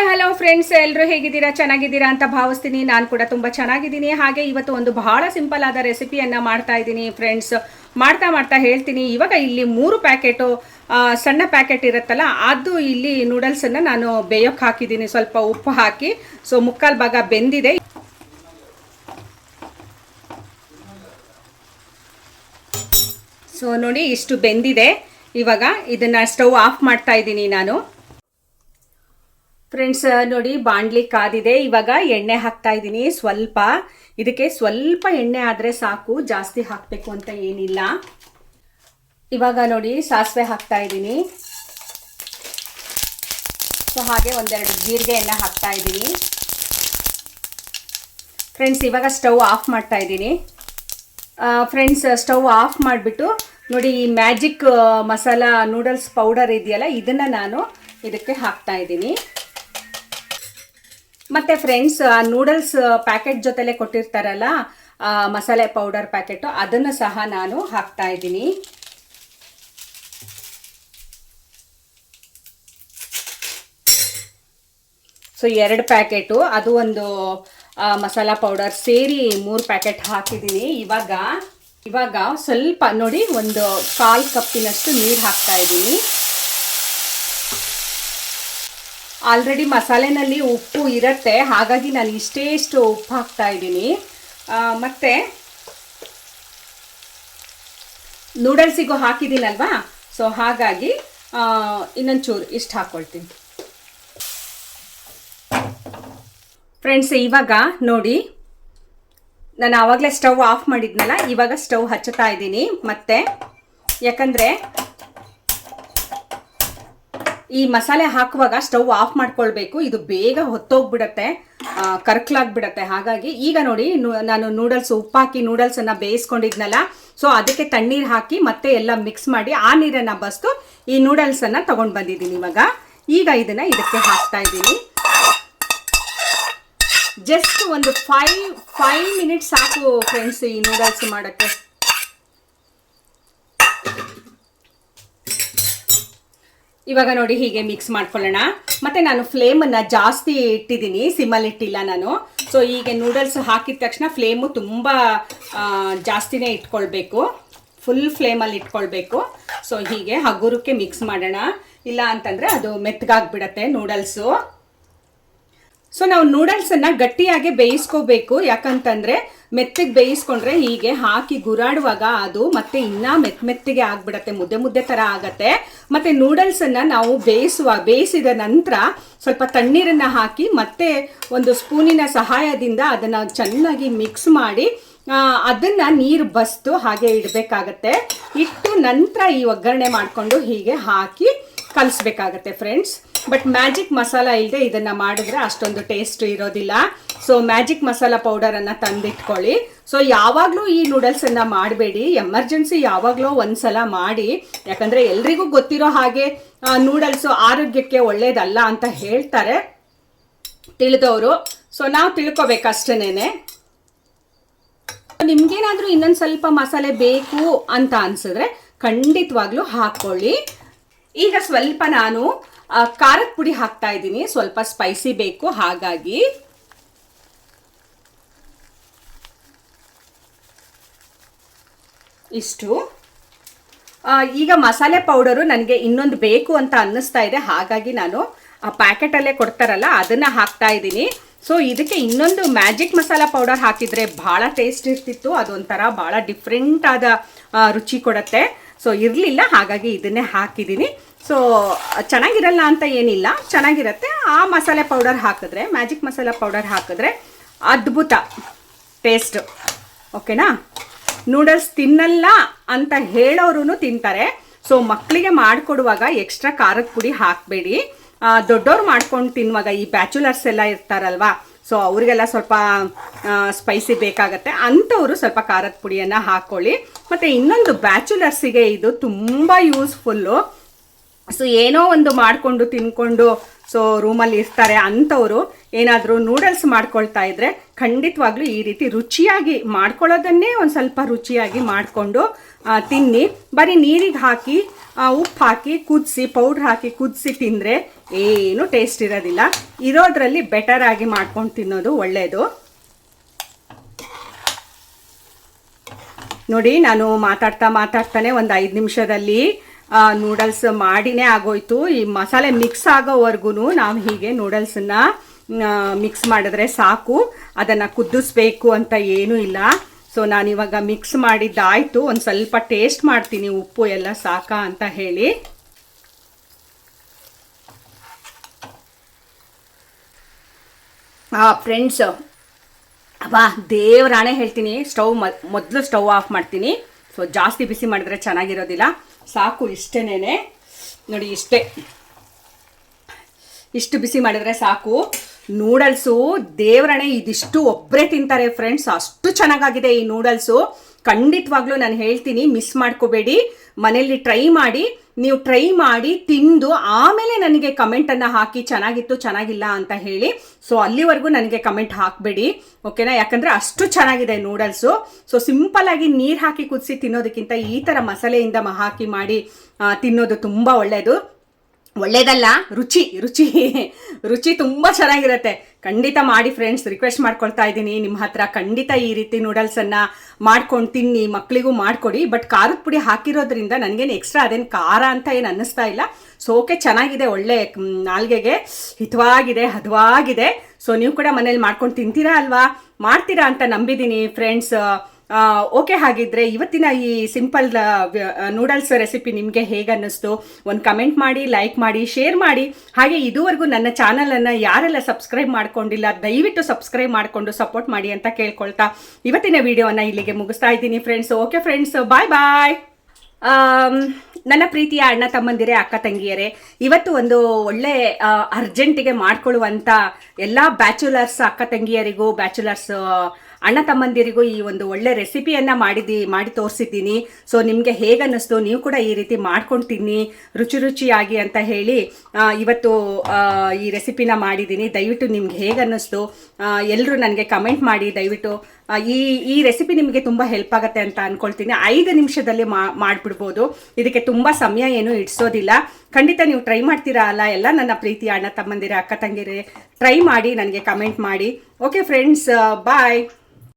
Hi hello friends ಎಲ್ಲರೂ ಹೇಗಿದ್ದೀರಾ? ಚೆನ್ನಾಗಿದ್ದೀರಾ ಅಂತ ಭಾವಿಸ್ತೀನಿ. ನಾನು ಕೂಡ ತುಂಬ ಚೆನ್ನಾಗಿದ್ದೀನಿ. ಹಾಗೆ ಇವತ್ತು ಒಂದು ಬಹಳ ಸಿಂಪಲ್ ಆದ ರೆಸಿಪಿಯನ್ನು ಮಾಡ್ತಾ ಇದ್ದೀನಿ ಫ್ರೆಂಡ್ಸ್ ಮಾಡ್ತಾ ಮಾಡ್ತಾ ಹೇಳ್ತೀನಿ. ಇವಾಗ ಇಲ್ಲಿ ಮೂರು ಪ್ಯಾಕೆಟು ಸಣ್ಣ ಪ್ಯಾಕೆಟ್ ಇರುತ್ತಲ್ಲ, ಅದು ಇಲ್ಲಿ ನೂಡಲ್ಸನ್ನು ನಾನು ಬೇಯೋಕ್ಕೆ ಹಾಕಿದ್ದೀನಿ. ಸ್ವಲ್ಪ ಉಪ್ಪು ಹಾಕಿ ಸೊ ಮುಕ್ಕಾಲು ಭಾಗ ಬೆಂದಿದೆ. ಸೊ ನೋಡಿ, ಇಷ್ಟು ಬೆಂದಿದೆ. ಇವಾಗ ಇದನ್ನು ಸ್ಟವ್ ಆಫ್ ಮಾಡ್ತಾ ಇದ್ದೀನಿ ನಾನು. ಫ್ರೆಂಡ್ಸ್ ನೋಡಿ ಬಾಂಡ್ಲಿ ಕಾದಿದೆ. ಇವಾಗ ಎಣ್ಣೆ ಹಾಕ್ತಾ ಇದ್ದೀನಿ. ಸ್ವಲ್ಪ, ಇದಕ್ಕೆ ಸ್ವಲ್ಪ ಎಣ್ಣೆ ಆದರೆ ಸಾಕು. ಜಾಸ್ತಿ ಹಾಕಬೇಕು ಅಂತ ಏನಿಲ್ಲ. ಇವಾಗ ನೋಡಿ ಸಾಸಿವೆ ಹಾಕ್ತಾ ಇದ್ದೀನಿ. ಸೊ ಹಾಗೆ ಒಂದೆರಡು ಜೀರಿಗೆಯನ್ನು ಹಾಕ್ತಾ ಇದ್ದೀನಿ. ಫ್ರೆಂಡ್ಸ್ ಇವಾಗ ಸ್ಟವ್ ಆಫ್ ಮಾಡ್ತಾ ಇದ್ದೀನಿ. ಫ್ರೆಂಡ್ಸ್ ಸ್ಟವ್ ಆಫ್ ಮಾಡಿಬಿಟ್ಟು ನೋಡಿ ಈ ಮ್ಯಾಜಿಕ್ ಮಸಾಲ ನೂಡಲ್ಸ್ ಪೌಡರ್ ಇದೆಯಲ್ಲ, ಇದನ್ನು ನಾನು ಇದಕ್ಕೆ ಹಾಕ್ತಾ ಇದ್ದೀನಿ. ಮತ್ತು ಫ್ರೆಂಡ್ಸ್ ಆ ನೂಡಲ್ಸ್ ಪ್ಯಾಕೆಟ್ ಜೊತೆಲೆ ಕೊಟ್ಟಿರ್ತಾರಲ್ಲ ಮಸಾಲೆ ಪೌಡರ್ ಪ್ಯಾಕೆಟು ಅದನ್ನು ಸಹ ನಾನು ಹಾಕ್ತಾ ಇದ್ದೀನಿ. ಸೊ ಎರಡು ಪ್ಯಾಕೆಟು ಅದು ಒಂದು ಮಸಾಲ ಪೌಡರ್ ಸೇರಿ ಮೂರು ಪ್ಯಾಕೆಟ್ ಹಾಕಿದ್ದೀನಿ. ಇವಾಗ ಇವಾಗ ಸ್ವಲ್ಪ, ನೋಡಿ, ಒಂದು ಕಾಲು ಕಪ್ಪಿನಷ್ಟು ನೀರು ಹಾಕ್ತಾ ಇದ್ದೀನಿ. ಆಲ್ರೆಡಿ ಮಸಾಲೆನಲ್ಲಿ ಉಪ್ಪು ಇರುತ್ತೆ. ಹಾಗಾಗಿ ನಾನು ಇಷ್ಟೇ ಇಷ್ಟು ಉಪ್ಪು ಹಾಕ್ತಾ ಇದ್ದೀನಿ. ಮತ್ತು ನೂಡಲ್ಸಿಗೂ ಹಾಕಿದ್ದೀನಲ್ವಾ? ಸೊ ಹಾಗಾಗಿ ಇನ್ನೊಂದು ಚೂರು ಇಷ್ಟು ಹಾಕ್ಕೊಳ್ತೀನಿ ಫ್ರೆಂಡ್ಸ್ ಇವಾಗ ನೋಡಿ, ನಾನು ಆವಾಗಲೇ ಸ್ಟವ್ ಆಫ್ ಮಾಡಿದ್ನಲ್ಲ, ಇವಾಗ ಸ್ಟವ್ ಹಚ್ಚುತ್ತಾ ಇದ್ದೀನಿ. ಮತ್ತೆ, ಯಾಕಂದರೆ ಈ ಮಸಾಲೆ ಹಾಕುವಾಗ ಸ್ಟವ್ ಆಫ್ ಮಾಡ್ಕೊಳ್ಬೇಕು. ಇದು ಬೇಗ ಹೊತ್ತೋಗ್ಬಿಡತ್ತೆ. ಕರ್ಕಲಾಗ್ಬಿಡತ್ತೆ. ಹಾಗಾಗಿ ಈಗ ನೋಡಿ ನಾನು ನೂಡಲ್ಸ್ ಉಪ್ಪಾಕಿ ನೂಡಲ್ಸನ್ನು ಬೇಯಿಸ್ಕೊಂಡಿದ್ನಲ್ಲ, ಸೊ ಅದಕ್ಕೆ ತಣ್ಣೀರು ಹಾಕಿ ಮತ್ತೆ ಎಲ್ಲ ಮಿಕ್ಸ್ ಮಾಡಿ ಆ ನೀರನ್ನು ಬಸ್ತು ಈ ನೂಡಲ್ಸನ್ನು ತಗೊಂಡು ಬಂದಿದ್ದೀನಿ ಇವಾಗ. ಈಗ ಇದನ್ನು ಇದಕ್ಕೆ ಹಾಕ್ತಾ ಇದ್ದೀನಿ. ಜಸ್ಟ್ ಒಂದು ಫೈವ್ ಫೈವ್ ಮಿನಿಟ್ಸ್ ಸಾಕು ಫ್ರೆಂಡ್ಸ್ ಈ ನೂಡಲ್ಸ್ ಮಾಡೋಕ್ಕೆ. ಇವಾಗ ನೋಡಿ ಹೀಗೆ ಮಿಕ್ಸ್ ಮಾಡ್ಕೊಳ್ಳೋಣ. ಮತ್ತೆ ನಾನು ಫ್ಲೇಮನ್ನು ಜಾಸ್ತಿ ಇಟ್ಟಿದ್ದೀನಿ ಸಿಮ್ಮಲ್ಲಿ ಇಟ್ಟಿಲ್ಲ ನಾನು. ಸೊ ಹೀಗೆ ನೂಡಲ್ಸ್ ಹಾಕಿದ ತಕ್ಷಣ ಫ್ಲೇಮು ತುಂಬ ಜಾಸ್ತಿನೇ ಇಟ್ಕೊಳ್ಬೇಕು. ಫುಲ್ ಫ್ಲೇಮಲ್ಲಿ ಇಟ್ಕೊಳ್ಬೇಕು. ಸೊ ಹೀಗೆ ಹಗುರಕ್ಕೆ ಮಿಕ್ಸ್ ಮಾಡೋಣ. ಇಲ್ಲ ಅಂತಂದರೆ ಅದು ಮೆತ್ತಗಾಗ್ಬಿಡತ್ತೆ ನೂಡಲ್ಸು ಸೊ ನಾವು ನೂಡಲ್ಸನ್ನು ಗಟ್ಟಿಯಾಗಿ ಬೇಯಿಸ್ಕೋಬೇಕು. ಯಾಕಂತಂದರೆ ಮೆತ್ತಗೆ ಬೇಯಿಸ್ಕೊಂಡ್ರೆ ಹೀಗೆ ಹಾಕಿ ಗುರಾಡುವಾಗ ಅದು ಮತ್ತೆ ಇನ್ನೂ ಮೆತ್ತ ಮೆತ್ತಗೆ ಆಗ್ಬಿಡತ್ತೆ. ಮುದ್ದೆ ಮುದ್ದೆ ಥರ ಆಗತ್ತೆ. ಮತ್ತು ನೂಡಲ್ಸನ್ನು ನಾವು ಬೇಯಿಸುವ ಬೇಯಿಸಿದ ನಂತರ ಸ್ವಲ್ಪ ತಣ್ಣೀರನ್ನು ಹಾಕಿ ಮತ್ತೆ ಒಂದು ಸ್ಪೂನಿನ ಸಹಾಯದಿಂದ ಅದನ್ನು ಚೆನ್ನಾಗಿ ಮಿಕ್ಸ್ ಮಾಡಿ ಅದನ್ನು ನೀರು ಬಸ್ತು ಹಾಗೆ ಇಡಬೇಕಾಗತ್ತೆ. ಇಟ್ಟು ನಂತರ ಈ ಒಗ್ಗರಣೆ ಮಾಡಿಕೊಂಡು ಹೀಗೆ ಹಾಕಿ ಕಲಿಸ್ಬೇಕಾಗತ್ತೆ ಫ್ರೆಂಡ್ಸ್ ಬಟ್ ಮ್ಯಾಜಿಕ್ ಮಸಾಲ ಇಲ್ಲದೆ ಇದನ್ನು ಮಾಡಿದ್ರೆ ಅಷ್ಟೊಂದು ಟೇಸ್ಟ್ ಇರೋದಿಲ್ಲ. ಸೊ ಮ್ಯಾಜಿಕ್ ಮಸಾಲ ಪೌಡರನ್ನು ತಂದಿಟ್ಕೊಳ್ಳಿ. ಸೊ ಯಾವಾಗಲೂ ಈ ನೂಡಲ್ಸನ್ನು ಮಾಡಬೇಡಿ. ಎಮರ್ಜೆನ್ಸಿ ಯಾವಾಗಲೂ ಒಂದ್ಸಲ ಮಾಡಿ. ಯಾಕಂದರೆ ಎಲ್ರಿಗೂ ಗೊತ್ತಿರೋ ಹಾಗೆ ನೂಡಲ್ಸು ಆರೋಗ್ಯಕ್ಕೆ ಒಳ್ಳೇದಲ್ಲ ಅಂತ ಹೇಳ್ತಾರೆ ತಿಳಿದವರು. ಸೊ ನಾವು ತಿಳ್ಕೊಬೇಕಷ್ಟೇನೆ ನಿಮ್ಗೇನಾದ್ರೂ ಇನ್ನೊಂದು ಸ್ವಲ್ಪ ಮಸಾಲೆ ಬೇಕು ಅಂತ ಅನ್ಸಿದ್ರೆ ಖಂಡಿತವಾಗ್ಲೂ ಹಾಕ್ಕೊಳ್ಳಿ. ಈಗ ಸ್ವಲ್ಪ ನಾನು ಖಾರದ ಪುಡಿ ಹಾಕ್ತಾ ಇದ್ದೀನಿ. ಸ್ವಲ್ಪ ಸ್ಪೈಸಿ ಬೇಕು, ಹಾಗಾಗಿ. ಇಷ್ಟು. ಈಗ ಮಸಾಲೆ ಪೌಡರು ನನಗೆ ಇನ್ನೊಂದು ಬೇಕು ಅಂತ ಅನ್ನಿಸ್ತಾ ಇದೆ. ಹಾಗಾಗಿ ನಾನು ಆ ಪ್ಯಾಕೆಟಲ್ಲೇ ಕೊಡ್ತಾರಲ್ಲ, ಅದನ್ನು ಹಾಕ್ತಾ ಇದ್ದೀನಿ. ಸೊ ಇದಕ್ಕೆ ಇನ್ನೊಂದು ಮ್ಯಾಜಿಕ್ ಮಸಾಲ ಪೌಡರ್ ಹಾಕಿದರೆ ಭಾಳ ಟೇಸ್ಟ್ ಇರ್ತಿತ್ತು. ಅದೊಂಥರ ಭಾಳ ಡಿಫ್ರೆಂಟಾದ ರುಚಿ ಕೊಡುತ್ತೆ. ಸೊ ಇರಲಿಲ್ಲ, ಹಾಗಾಗಿ ಇದನ್ನೇ ಹಾಕಿದ್ದೀನಿ ಸೊ ಚೆನ್ನಾಗಿರಲ್ಲ ಅಂತ ಏನಿಲ್ಲ. ಚೆನ್ನಾಗಿರುತ್ತೆ. ಆ ಮಸಾಲೆ ಪೌಡರ್ ಹಾಕಿದ್ರೆ ಮ್ಯಾಜಿಕ್ ಮಸಾಲೆ ಪೌಡರ್ ಹಾಕಿದ್ರೆ ಅದ್ಭುತ ಟೇಸ್ಟ್ ಓಕೆನಾ ನೂಡಲ್ಸ್ ತಿನ್ನಲ್ಲ ಅಂತ ಹೇಳೋರು ತಿಂತಾರೆ. ಸೊ ಮಕ್ಕಳಿಗೆ ಮಾಡಿಕೊಡುವಾಗ ಎಕ್ಸ್ಟ್ರಾ ಖಾರದ ಪುಡಿ ಹಾಕಬೇಡಿ. ದೊಡ್ಡವ್ರು ಮಾಡ್ಕೊಂಡು ತಿನ್ನುವಾಗ ಈ ಬ್ಯಾಚುಲರ್ಸ್ ಎಲ್ಲ ಇರ್ತಾರಲ್ವಾ ಸೊ ಅವರಿಗೆಲ್ಲ ಸ್ವಲ್ಪ ಸ್ಪೈಸಿ ಬೇಕಾಗತ್ತೆ. ಅಂಥವರು ಸ್ವಲ್ಪ ಖಾರದ ಪುಡಿಯನ್ನು ಹಾಕ್ಕೊಳ್ಳಿ ಮತ್ತು ಇನ್ನೊಂದು ಬ್ಯಾಚುಲರ್ಸಿಗೆ ಇದು ತುಂಬ ಯೂಸ್ಫುಲ್ಲು ಸೊ ಏನೋ ಒಂದು ಮಾಡಿಕೊಂಡು, ತಿನ್ಕೊಂಡು ಸೊ ರೂಮಲ್ಲಿ ಇರ್ತಾರೆ ಅಂಥವರು. ಏನಾದರೂ ನೂಡಲ್ಸ್ ಮಾಡ್ಕೊಳ್ತಾ ಇದ್ರೆ ಖಂಡಿತವಾಗ್ಲೂ ಈ ರೀತಿ ರುಚಿಯಾಗಿ ಮಾಡ್ಕೊಳ್ಳೋದನ್ನೇ ಒಂದು ಸ್ವಲ್ಪ ರುಚಿಯಾಗಿ ಮಾಡಿಕೊಂಡು ತಿನ್ನಿ. ಬರೀ ನೀರಿಗೆ ಹಾಕಿ ಉಪ್ಪು ಹಾಕಿ ಕುದಿಸಿ, ಪೌಡ್ರ್ ಹಾಕಿ ಕುದಿಸಿ ತಿಂದರೆ ಏನು ಟೇಸ್ಟ್ ಇರೋದಿಲ್ಲ. ಇರೋದ್ರಲ್ಲಿ ಬೆಟರ್ ಆಗಿ ಮಾಡ್ಕೊಂಡು ತಿನ್ನೋದು ಒಳ್ಳೆಯದು ನೋಡಿ, ನಾನು ಮಾತಾಡ್ತಾ ಮಾತಾಡ್ತಾನೆ ಒಂದು ಐದು ನಿಮಿಷದಲ್ಲಿ ನೂಡಲ್ಸ್ ಮಾಡಿನೇ ಆಗೋಯ್ತು. ಈ ಮಸಾಲೆ ಮಿಕ್ಸ್ ಆಗೋವರೆಗೂ ನಾವು ಹೀಗೆ ನೂಡಲ್ಸನ್ನು ಮಿಕ್ಸ್ ಮಾಡಿದ್ರೆ ಸಾಕು. ಅದನ್ನು ಕುದಿಸ್ಬೇಕು ಅಂತ ಏನೂ ಇಲ್ಲ. ಸೊ ನಾನು ಇವಾಗ ಮಿಕ್ಸ್ ಮಾಡಿದ್ದಾಯಿತು. ಒಂದು ಸ್ವಲ್ಪ ಟೇಸ್ಟ್ ಮಾಡ್ತೀನಿ ಉಪ್ಪು ಎಲ್ಲ ಸಾಕಾ ಅಂತ ಹೇಳಿ. ಫ್ರೆಂಡ್ಸ್ ಅಬ್ಬಾ ದೇವರಾಣೆ ಹೇಳ್ತೀನಿ. ಸ್ಟವ್ ಮೊದಲು ಸ್ಟವ್ ಆಫ್ ಮಾಡ್ತೀನಿ. ಸೊ ಜಾಸ್ತಿ ಬಿಸಿ ಮಾಡಿದ್ರೆ ಚೆನ್ನಾಗಿರೋದಿಲ್ಲ. ಸಾಕು ಇಷ್ಟೇನೇ ನೋಡಿ, ಇಷ್ಟೇ. ಇಷ್ಟು ಬಿಸಿ ಮಾಡಿದ್ರೆ ಸಾಕು. ನೂಡಲ್ಸು ದೇವರಣೆ ಇದಿಷ್ಟು ಒಬ್ಬರೇ ತಿಂತಾರೆ ಫ್ರೆಂಡ್ಸ್ ಅಷ್ಟು ಚೆನ್ನಾಗಾಗಿದೆ ಈ ನೂಡಲ್ಸು. ಖಂಡಿತವಾಗ್ಲೂ ನಾನು ಹೇಳ್ತೀನಿ ಮಿಸ್ ಮಾಡ್ಕೋಬೇಡಿ. ಮನೆಯಲ್ಲಿ ಟ್ರೈ ಮಾಡಿ. ನೀವು ಟ್ರೈ ಮಾಡಿ, ತಿಂದು, ಆಮೇಲೆ ನನಗೆ ಕಮೆಂಟನ್ನು ಹಾಕಿ ಚೆನ್ನಾಗಿತ್ತು, ಚೆನ್ನಾಗಿಲ್ಲ ಅಂತ ಹೇಳಿ. ಸೊ ಅಲ್ಲಿವರೆಗೂ ನನಗೆ ಕಮೆಂಟ್ ಹಾಕಬೇಡಿ. ಓಕೆನಾ ಯಾಕಂದರೆ ಅಷ್ಟು ಚೆನ್ನಾಗಿದೆ ನೂಡಲ್ಸು. ಸೊ ಸಿಂಪಲ್ ಆಗಿ ನೀರು ಹಾಕಿ ಕುದಿಸಿ ತಿನ್ನೋದಕ್ಕಿಂತ ಈ ಥರ ಮಸಾಲೆಯಿಂದ ಹಾಕಿ ಮಾಡಿ ತಿನ್ನೋದು ತುಂಬ ಒಳ್ಳೆಯದು ಒಳ್ಳೇದಲ್ಲ, ರುಚಿ ರುಚಿ. ರುಚಿ ತುಂಬ ಚೆನ್ನಾಗಿರುತ್ತೆ. ಖಂಡಿತ ಮಾಡಿ ಫ್ರೆಂಡ್ಸ್ ರಿಕ್ವೆಸ್ಟ್ ಮಾಡ್ಕೊಳ್ತಾ ಇದ್ದೀನಿ. ನಿಮ್ಮ ಹತ್ರ ಖಂಡಿತ ಈ ರೀತಿ ನೂಡಲ್ಸನ್ನು ಮಾಡ್ಕೊಂಡು ತಿನ್ನಿ ಮಕ್ಕಳಿಗೂ ಮಾಡಿಕೊಡಿ. ಬಟ್ ಖಾರದ ಪುಡಿ ಹಾಕಿರೋದ್ರಿಂದ ನನಗೇನು ಎಕ್ಸ್ಟ್ರಾ ಅದೇನು ಖಾರ ಅಂತ ಏನು ಅನ್ನಿಸ್ತಾ ಇಲ್ಲ. ಸೋಕೆ ಚೆನ್ನಾಗಿದೆ, ಒಳ್ಳೆ ನಾಲ್ಗೆಗೆ ಹಿತವಾಗಿದೆ, ಹದವಾಗಿದೆ. ಸೊ ನೀವು ಕೂಡ ಮನೇಲಿ ಮಾಡ್ಕೊಂಡು ತಿಂತೀರಾ ಅಲ್ವಾ? ಮಾಡ್ತೀರಾ ಅಂತ ನಂಬಿದ್ದೀನಿ ಫ್ರೆಂಡ್ಸ್ ಓಕೆ ಹಾಗಿದ್ರೆ ಇವತ್ತಿನ ಈ ಸಿಂಪಲ್ ನೂಡಲ್ಸ್ ರೆಸಿಪಿ ನಿಮಗೆ ಹೇಗೆ ಅನ್ನಿಸ್ತು ಒಂದು ಕಮೆಂಟ್ ಮಾಡಿ ಲೈಕ್ ಮಾಡಿ ಶೇರ್ ಮಾಡಿ. ಹಾಗೆ ಇದುವರೆಗೂ ನನ್ನ ಚಾನಲನ್ನು ಯಾರೆಲ್ಲ ಸಬ್ಸ್ಕ್ರೈಬ್ ಮಾಡ್ಕೊಂಡಿಲ್ಲ, ದಯವಿಟ್ಟು ಸಬ್ಸ್ಕ್ರೈಬ್ ಮಾಡಿಕೊಂಡು ಸಪೋರ್ಟ್ ಮಾಡಿ ಅಂತ ಕೇಳ್ಕೊಳ್ತಾ ಇವತ್ತಿನ ವಿಡಿಯೋನ ಇಲ್ಲಿಗೆ ಮುಗಿಸ್ತಾ ಇದ್ದೀನಿ friends okay friends bye bye ನನ್ನ ಪ್ರೀತಿಯ ಅಣ್ಣ ತಮ್ಮಂದಿರೇ, ಅಕ್ಕ ತಂಗಿಯರೇ, ಇವತ್ತು ಒಂದು ಒಳ್ಳೆ ಅರ್ಜೆಂಟಿಗೆ ಮಾಡ್ಕೊಳ್ಳುವಂಥ ಎಲ್ಲ ಬ್ಯಾಚುಲರ್ಸ್ ಅಕ್ಕ ತಂಗಿಯರಿಗೂ ಬ್ಯಾಚುಲರ್ಸ್ ಅಣ್ಣ ತಮ್ಮಂದಿರಿಗೂ ಈ ಒಂದು ಒಳ್ಳೆ ರೆಸಿಪಿಯನ್ನು ಮಾಡಿದಿ, ಮಾಡಿ ತೋರಿಸಿದ್ದೀನಿ. ಸೊ ನಿಮಗೆ ಹೇಗೆ ಅನ್ನಿಸ್ತು ನೀವು ಕೂಡ ಈ ರೀತಿ ಮಾಡ್ಕೊಂಡು ತಿನ್ನಿ ರುಚಿ ರುಚಿಯಾಗಿ ಅಂತ ಹೇಳಿ ಇವತ್ತು ಈ ರೆಸಿಪಿನ ಮಾಡಿದ್ದೀನಿ. ದಯವಿಟ್ಟು ನಿಮ್ಗೆ ಹೇಗೆ ಅನ್ನಿಸ್ತು ಎಲ್ಲರೂ ನನಗೆ ಕಮೆಂಟ್ ಮಾಡಿ, ದಯವಿಟ್ಟು. ಈ ಈ ರೆಸಿಪಿ ನಿಮಗೆ ತುಂಬ ಹೆಲ್ಪ್ ಆಗುತ್ತೆ ಅಂತ ಅಂದ್ಕೊಳ್ತೀನಿ ಐದು ನಿಮಿಷದಲ್ಲಿ ಮಾಡಿಬಿಡ್ಬೋದು. ಇದಕ್ಕೆ ತುಂಬ ಸಮಯ ಏನು ಇಡಿಸೋದಿಲ್ಲ. ಖಂಡಿತ ನೀವು ಟ್ರೈ ಮಾಡ್ತೀರಾ ಅಲ್ಲ? ಎಲ್ಲ ನನ್ನ ಪ್ರೀತಿ, ಅಣ್ಣ ತಮ್ಮಂದಿರ, ಅಕ್ಕ ತಂಗಿರೇ ಟ್ರೈ ಮಾಡಿ, ನನಗೆ ಕಮೆಂಟ್ ಮಾಡಿ. ಓಕೆ ಫ್ರೆಂಡ್ಸ್ ಬಾಯ್